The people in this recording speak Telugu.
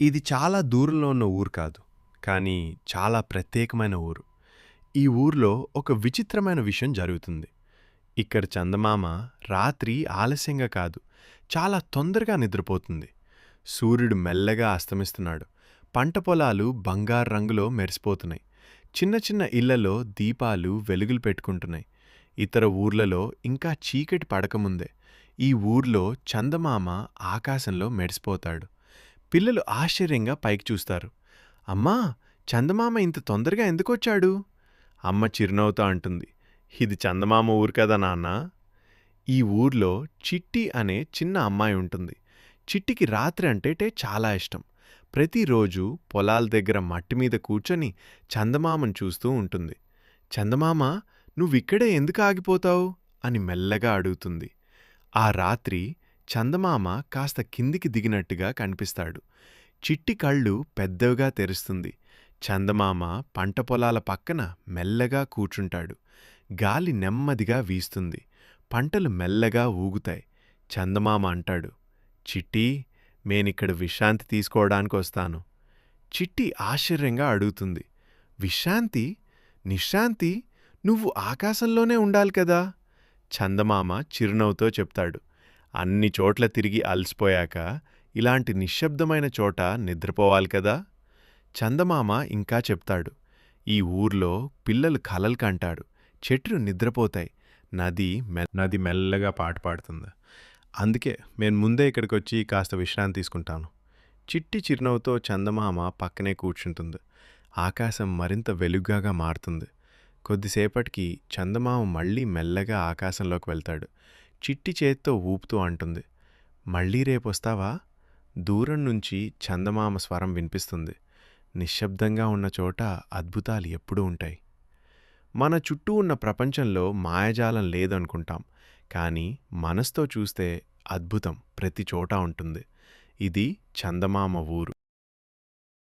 ఇది చాలా దూరంలో ఉన్న ఊరు కాదు కానీ చాలా ప్రత్యేకమైన ఊరు. ఈ ఊర్లో ఒక విచిత్రమైన విషయం జరుగుతుంది. ఇక్కడ చందమామ రాత్రి ఆలస్యంగా కాదు చాలా తొందరగా నిద్రపోతుంది. సూర్యుడు మెల్లగా అస్తమిస్తున్నాడు. పంట పొలాలు బంగారు రంగులో మెరిసిపోతున్నాయి. చిన్న చిన్న ఇళ్ళలో దీపాలు వెలుగులు పెట్టుకుంటున్నాయి. ఇతర ఊర్లలో ఇంకా చీకటి పడకముందే ఈ ఊర్లో చందమామ ఆకాశంలో మెరిసిపోతాడు. పిల్లలు ఆశ్చర్యంగా పైకి చూస్తారు. అమ్మా చందమామ ఇంత తొందరగా ఎందుకొచ్చాడు? అమ్మ చిరునవ్వుతో అంటుంది. ఇది చందమామ ఊరు కదా నాన్న. ఈ ఊర్లో చిట్టి అనే చిన్న అమ్మాయి ఉంటుంది. చిట్టికి రాత్రి అంటే చాలా ఇష్టం. ప్రతిరోజు పొలాల దగ్గర మట్టి మీద కూర్చొని చందమామను చూస్తూ ఉంటుంది. చందమామ నువ్విక్కడే ఎందుకు ఆగిపోతావు? అని మెల్లగా అడుగుతుంది. ఆ రాత్రి చందమామ కాస్త కిందికి దిగినట్టుగా కనిపిస్తాడు. చిట్టి కళ్ళు పెద్దవిగా తెరుస్తుంది. చందమామ పంట పొలాల పక్కన మెల్లగా కూర్చుంటాడు. గాలి నెమ్మదిగా వీస్తుంది. పంటలు మెల్లగా ఊగుతాయి. చందమామ అంటాడు చిట్టి మేనిక్కడ విశ్రాంతి తీసుకోవడానికి వస్తాను చిట్టి ఆశ్చర్యంగా అడుగుతుంది విశ్రాంతి? నిశ్శాంతి? నువ్వు ఆకాశంలోనే ఉండాలి కదా? చందమామ చిరునవ్వుతో చెప్తాడు అన్ని చోట్ల తిరిగి అలసిపోయాక ఇలాంటి నిశ్శబ్దమైన చోట నిద్రపోవాలి కదా? చందమామ ఇంకా చెప్తాడు. ఈ ఊర్లో పిల్లలు కలలు కంటాడు. చెట్లు నిద్రపోతాయి. నది మె నది మెల్లగా పాట పాడుతుంది. అందుకే నేను ముందే ఇక్కడికి వచ్చి కాస్త విశ్రాంతి తీసుకుంటాను. చిట్టి చిరునవ్వుతో చందమామ పక్కనే కూర్చుంటుంది. ఆకాశం మరింత వెలుగ్గాగా మారుతుంది. కొద్దిసేపటికి చందమామ మళ్ళీ మెల్లగా ఆకాశంలోకి వెళ్తాడు. చిట్టి చేత్తో ఊపుతూ అంటుంది. మళ్ళీ రేపొస్తావా? దూరం నుంచి చందమామ స్వరం వినిపిస్తుంది. నిశ్శబ్దంగా ఉన్న చోట అద్భుతాలు ఎప్పుడూ ఉంటాయి. మన చుట్టూ ఉన్న ప్రపంచంలో మాయజాలం లేదనుకుంటాం. కానీ మనసుతో చూస్తే అద్భుతం ప్రతి చోట ఉంటుంది. ఇది చందమామ ఊరు.